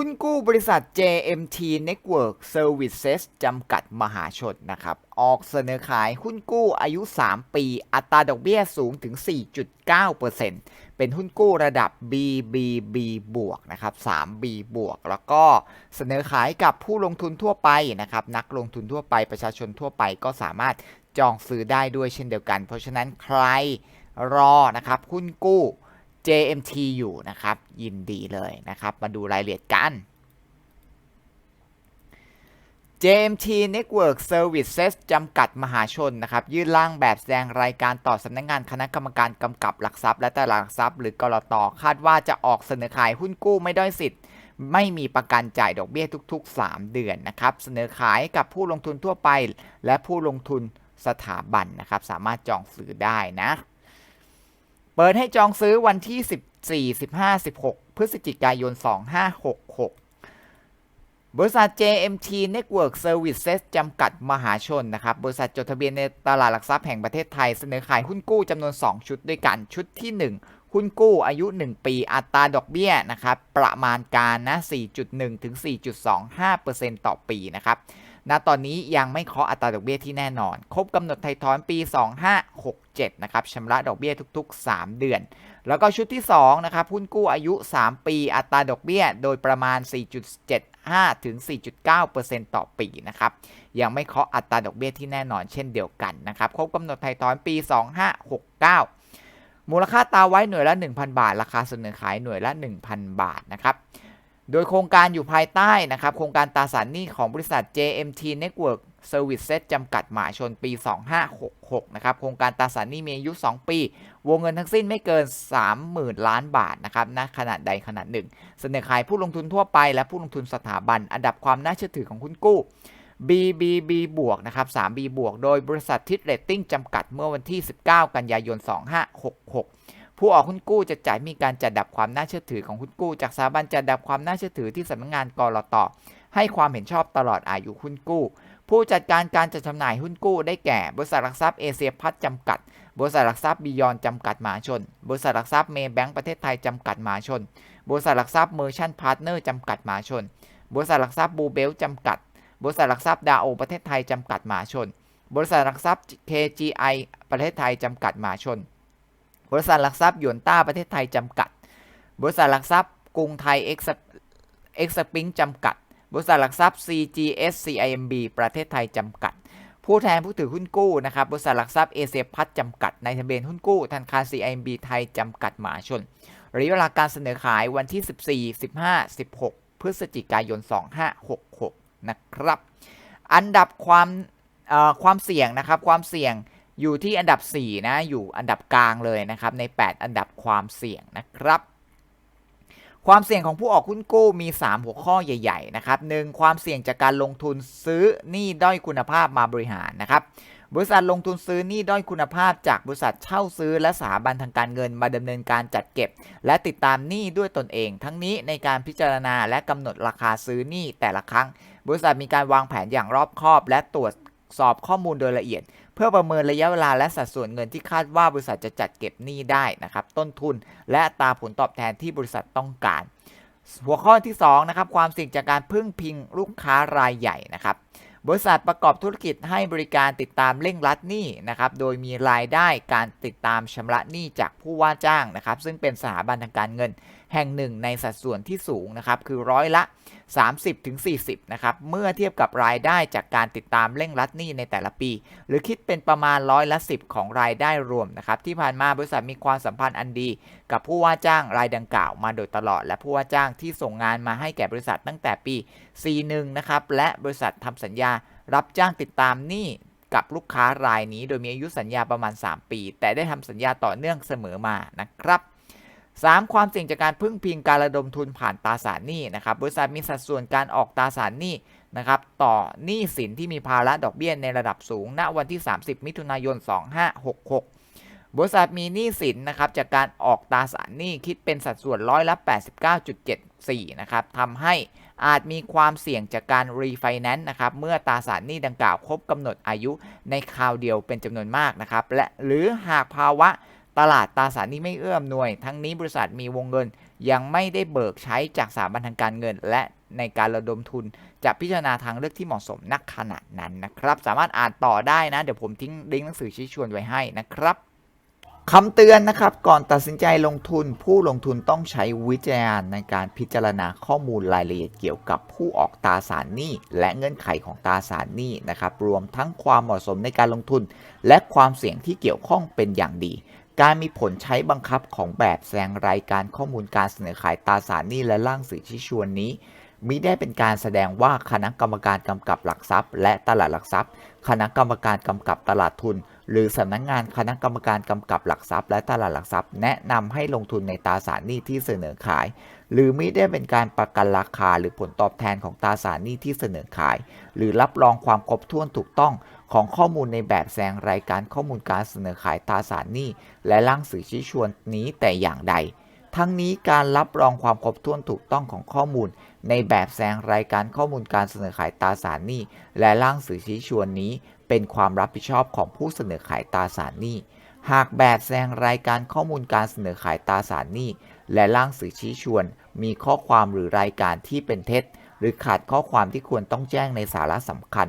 หุ้นกู้บริษัท JMT Network Services จำกัดมหาชนนะครับ ออกเสนอขายหุ้นกู้อายุ 3 ปี อัตราดอกเบี้ยสูงถึง 4.9%เป็นหุ้นกู้ระดับ BBB บวกนะครับ 3B บวก แล้วก็เสนอขายกับผู้ลงทุนทั่วไปนะครับ นักลงทุนทั่วไป ประชาชนทั่วไปก็สามารถจองซื้อได้ด้วยเช่นเดียวกัน เพราะฉะนั้นใครรอนะครับหุ้นกู้ JMT อยู่นะครับ ยินดีเลยนะครับ มาดูรายละเอียดกัน JMT Network Services จำกัดมหาชนนะครับ ยื่นร่างแบบแสดงรายการต่อสำนักงงานคณะกรรมการกำกับหลักทรัพย์ และตลาดหลักทรัพย์ หรือกรตคาดว่าจะออกเสนอขายหุ้นกู้ไม่ด้อยสิทธิ์ ไม่มีประกันจ่ายดอกเบี้ยทุก ๆ 3 เดือนนะครับ เสนอขายกับผู้ลงทุนทั่วไป และผู้ลงทุนสถาบันนะครับ สามารถจองซื้อได้นะ เปิดให้จองซื้อวันที่ 14 15 16 พฤศจิกายน 2566 บริษัท JMT Network Services จำกัดมหาชนนะครับ บริษัทจดทะเบียนในตลาดหลักทรัพย์แห่งประเทศไทยเสนอขายหุ้นกู้จำนวน 2 ชุดด้วยกัน ชุดที่ 1หุ้นกู้อายุ 1 ปีอัตราดอกเบี้ยนะครับ ประมาณการนะ 4.1 ถึง 4.25%ต่อปีนะครับ ณตอนนี้ยังไม่เคาะอัตราดอกเบี้ยที่แน่นอน ครบกำหนดไทยถอนปี 2567 นะครับชำระดอกเบี้ยทุก ๆ 3 เดือน แล้วก็ชุดที่2นะครับหุ้นกู้อายุ 3 ปี อัตราดอกเบี้ย โดยประมาณ 4.75 ถึง 4.9%ต่อปีนะครับ ยังไม่เคาะอัตราดอกเบี้ยที่แน่นอนเช่นเดียวกันนะครับ ครบกำหนดไทยถอนปี 2569 มูลค่าตาไว้หน่วยละ 1,000 บาท ราคาเสนอขายหน่วยละ 1,000 บาทนะครับ โดยโครงการอยู่ภายใต้นะครับ โครงการตราสารหนี้ของบริษัท JMT Network Services จำกัดหมาชนปี 2566 นะครับ โครงการตราสารหนี้มีอายุ 2 ปี วงเงินทั้งสิ้นไม่เกิน 30,000 ล้านบาทนะครับณขนาดใดขนาดหนึ่ง เสนอขายผู้ลงทุนทั่วไปและผู้ลงทุนสถาบัน อันดับความน่าเชื่อถือของหุ้นกู้ BBB บวกนะครับ 3B บวก โดยบริษัททิศเรตติ้งจำกัดเมื่อวันที่ 19 กันยายน 2566 ผู้ออกหุ้นกู้จะจ่ายมีการจัดดับความน่าเชื่อถือของหุ้นกู้ จากสถาบันจัดดับความน่าเชื่อถือที่สำนักงานกรตให้ความเห็นชอบตลอดอายุหุ้นกู้ ผู้จัดการการจัดจำหน่ายหุ้นกู้ได้แก่ บริษัทหลักทรัพย์เอเชียพัฒน์จำกัด บริษัทหลักทรัพย์บียอนจำกัดมหาชน บริษัทหลักทรัพย์เมย์แบงก์ประเทศไทยจำกัดมหาชน บริษัทหลักทรัพย์เมอร์ชั่นพาร์ทเนอร์จำกัดมหาชน บริษัทหลักทรัพย์บูเบลจำกัด บริษัทหลักทรัพย์ดาโอประเทศไทยจำกัดมหาชน บริษัทหลักทรัพย์ KGI ประเทศไทยจำกัดมหาชน บริษัทหลักทรัพย์ยวนต้าประเทศไทยจำกัด บริษัทหลักทรัพย์กรุงไทยเอ็กซ์เอ็กซ์ปิงจำกัด บริษัทหลักทรัพย์ CGS CIMB ประเทศไทยจำกัด ผู้แทนผู้ถือหุ้นกู้นะครับ บริษัทหลักทรัพย์เอเชียพัฒน์จำกัด ในทะเบียนหุ้นกู้ธนาคาร CIMB ไทยจำกัดมหาชนระยะเวลาการเสนอขายวันที่ 14 15 16 พฤศจิกายน 2566 นะครับ อันดับความความเสี่ยงนะครับ ความเสี่ยง อยู่ที่อันดับ 4 นะ อยู่อันดับกลางเลยนะครับ ใน 8 อันดับความเสี่ยงนะครับ ความเสี่ยงของผู้ออกหุ้นกู้มี 3 หัวข้อใหญ่ ๆ นะครับ 1. ความเสี่ยงจากการลงทุนซื้อหนี้ด้อยคุณภาพมาบริหารนะครับ บริษัทลงทุนซื้อหนี้ด้อยคุณภาพ จากบริษัทเช่าซื้อและสถาบันทางการเงินมาดำเนินการจัดเก็บ และติดตามหนี้ด้วยตนเอง ทั้งนี้ในการพิจารณาและกำหนดราคาซื้อหนี้แต่ละครั้ง บริษัทมีการวางแผนอย่างรอบคอบ และตรวจสอบข้อมูลโดยละเอียด เพื่อประเมินระยะเวลาและสัดส่วนเงินที่คาดว่าบริษัทจะจัดเก็บหนี้ได้นะครับต้นทุนและตาผลตอบแทนที่บริษัทต้องการ หัวข้อที่2นะครับความเสี่ยงจากการพึ่งพิงลูกค้ารายใหญ่นะครับบริษัทประกอบธุรกิจให้บริการติดตามเร่งรัดหนี้นะครับโดยมีรายได้การติดตามชำระหนี้จากผู้ว่าจ้างนะครับซึ่งเป็นสถาบันทางการเงิน แห่งหนึ่งในสัดส่วนที่สูงนะครับคือร้อยละ 30-40นะครับเมื่อเทียบกับรายได้จากการติดตามเร่งรัดหนี้ในแต่ละปี หรือคิดเป็นประมาณร้อยละ 10 ของรายได้รวมนะครับที่ผ่านมาบริษัทมีความสัมพันธ์อันดี กับผู้ว่าจ้างรายดังกล่าวมาโดยตลอด และผู้ว่าจ้างที่ส่งงานมาให้แก่บริษัทตั้งแต่ปี 41นะครับและบริษัททำสัญญารับจ้างติดตามหนี้กับลูกค้ารายนี้ โดยมีอายุสัญญาประมาณ 3 ปี แต่ได้ทำสัญญาต่อเนื่องเสมอมานะครับ 3. ความเสี่ยงจากการพึ่งพิงการระดมทุนผ่านตราสารหนี้นะครับบริษัทมีสัดส่วนการออกตราสารหนี้นะครับต่อหนี้สินที่มีภาระดอกเบี้ยในระดับสูง ณวันที่ 30 มิถุนายน 2566 บริษัทมีหนี้สินนะครับจากการออกตราสารหนี้คิดเป็นสัดส่วนร้อยละ 89.74 นะครับทำให้อาจมีความเสี่ยงจากการรีไฟแนนซ์นะครับเมื่อตราสารหนี้ดังกล่าวครบกำหนดอายุในคราวเดียวเป็นจำนวนมากนะครับและหรือหากภาวะ ตลาดตราสารหนี้ไม่เอื้อมหน่วย ทั้งนี้บริษัทมีวงเงิน ยังไม่ได้เบิกใช้จากสถาบันทางการเงิน และในการระดมทุน จะพิจารณาทางเลือกที่เหมาะสมนักขณะนั้นนะครับ สามารถอ่านต่อได้นะ เดี๋ยวผมทิ้งลิงก์หนังสือชี้ชวนไว้ให้นะครับคำเตือนนะครับ ก่อนตัดสินใจลงทุนผู้ลงทุนต้องใช้วิจารณญาณในการพิจารณาข้อมูลรายละเอียดเกี่ยวกับผู้ออกตราสารหนี้ และเงื่อนไขของตราสารหนี้นะครับ รวมทั้งความเหมาะสมในการลงทุน และความเสี่ยงที่เกี่ยวข้องเป็นอย่างดี การมีผลใช้บังคับของแบบแสดงรายการข้อมูลการเสนอขายตราสารหนี้และร่างสื่อชี้ชวนนี้มิได้เป็นการแสดงว่าคณะกรรมการกำกับหลักทรัพย์ และตลาดหลักทรัพย์ คณะกรรมการกำกับตลาดทุน หรือสำนักงานคณะกรรมการกำกับหลักทรัพย์ และตลาดหลักทรัพย์ แนะนำให้ลงทุนในตราสารหนี้ที่เสนอขาย หรือมิได้เป็นการประกันราคาหรือผลตอบแทนของตราสารหนี้ที่เสนอขาย หรือรับรองความครบถ้วนถูกต้อง ของข้อมูลในแบบแสดงรายการข้อมูลการเสนอขายตราสารหนี้ และร่างสื่อชี้ชวนนี้แต่อย่างใด ทั้งนี้การรับรองความครบถ้วนถูกต้องของข้อมูล ในแบบแสดงรายการข้อมูลการเสนอขายตราสารหนี้ และร่างสื่อชี้ชวนนี้ เป็นความรับผิดชอบของผู้เสนอขายตราสารหนี้ หากแบบแสดงรายการข้อมูลการเสนอขายตราสารหนี้และร่างสื่อชี้ชวน มีข้อความหรือรายการที่เป็นเท็จ หรือขาดข้อความที่ควรต้องแจ้งในสาระสำคัญ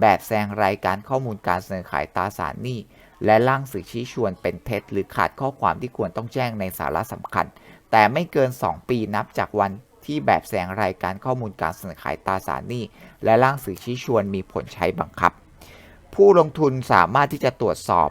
แบบแสดงรายการข้อมูลการเสนอขายตราสารหนี้ และร่างสื่อชี้ชวนเป็นเท็จ หรือขาดข้อความที่ควรต้องแจ้งในสาระสำคัญ แต่ไม่เกิน 2 ปีนับจากวันที่แบบแสดงรายการข้อมูลการเสนอขายตราสารหนี้ และร่างสื่อชี้ชวนมีผลใช้บังคับ ผู้ลงทุนสามารถที่จะตรวจสอบ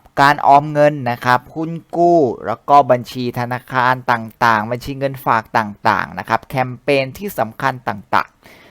การออมเงินนะครับหุ้นกู้ แล้วก็บัญชีธนาคารต่างๆ บัญชีเงินฝากต่างๆนะครับ แคมเปญที่สำคัญต่าง